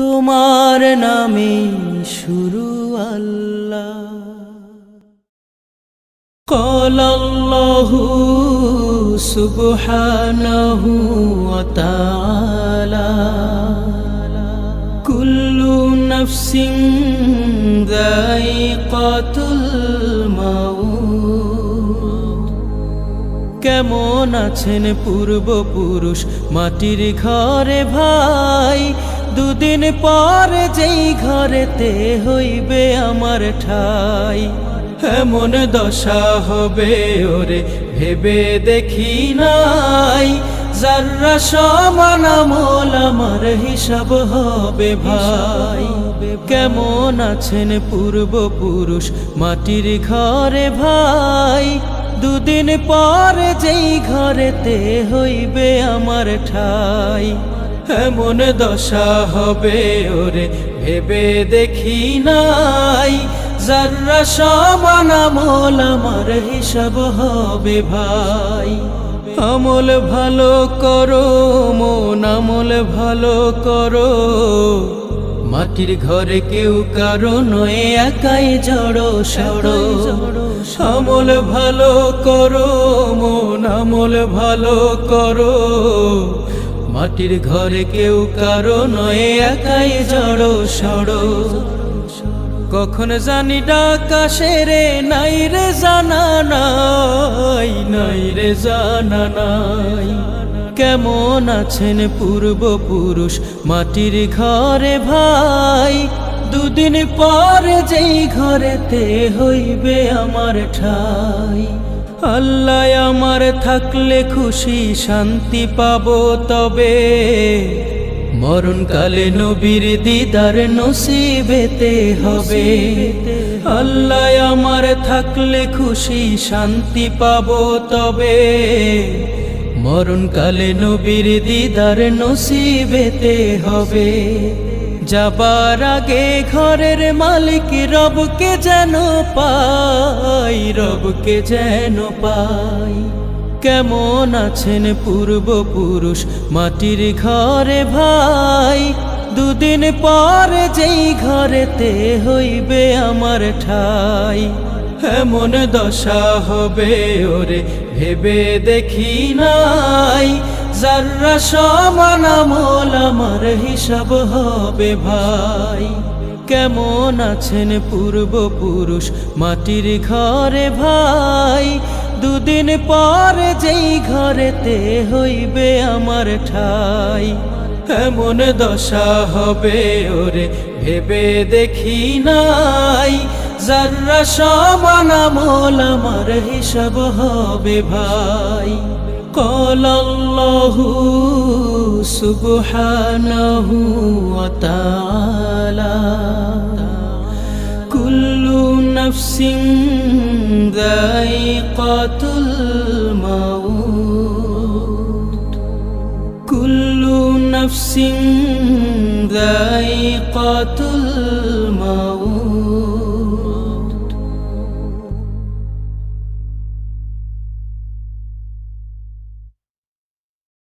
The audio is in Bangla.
তোমার নামে শুরু আল্লাহ। কলাল্লাহু সুবহানাহু ওয়া কুল্লু নফসিং গাই কতুল কেমন আছেন পূর্বপুরুষ মাটির ঘরে ভাই? দুদিন পর যেই ঘরেতে হইবে আমার ঠাই, এমন দশা হবে ওরে ভেবে দেখি নাই। যার্রা সমান আমল আমার হিসাব হবে ভাই। কেমন আছেন পূর্বপুরুষ মাটির ঘরে ভাই? দুদিন পর যেই ঘরেতে হইবে আমার ঠাই এমন দশা হবে ওরে, ভেবে দেখি নাই। যার্রা সমান আমল, আমার হিসাব হবে ভাই। আমল ভালো করো, মন আমল ভালো করো। মাটির ঘরে কেউ কারও নয়, একাই জড়ো সড়ো। আমল ভালো করো, মন আমল ভালো করো। মাটির ঘরে কেউ কারও নয়, একাই জড়ো সড়ো। কখন জানি ডাকা সেরে নাই রে জানা নাই নাই রে জানা নাই। কেমন আছেন পূর্বপুরুষ মাটির ঘরে ভাই? দুদিন পর যেই ঘরেতে হইবে আমার ঠাই। আল্লাহ আমার থাকলে খুশি, শান্তি পাবো তবে। মরণকালে নবীর দিদার নসিবেতে হবে। আল্লাহ আমার থাকলে খুশি, শান্তি পাবো তবে। মরণকালে নবীর দিদার নসিবেতে হবে। যাবার আগে ঘরের মালিক রবকে যেন পাই, রবকে যেন পাই। কেমন আছেন পূর্বপুরুষ মাটির ঘরে ভাই? দুদিন পর যেই ঘরেতে হইবে আমার ঠাই। এমন দশা হবে ওরে, ভেবে দেখি নাই। যার্রা সমান আমল, আমার হিসাব হবে ভাই। কেমন আছেন পূর্বপুরুষ মাটির ঘরে ভাই? দুদিন পর যেই ঘরেতে হইবে আমার ঠাই। এমন দশা হবে ওরে, ভেবে দেখি নাই। যার্রা সমান আমল, আমার হিসাব হবে ভাই। قال الله سبحانه وتعالى كل نفس ذائقة الموت كل نفس ذائقة الموت.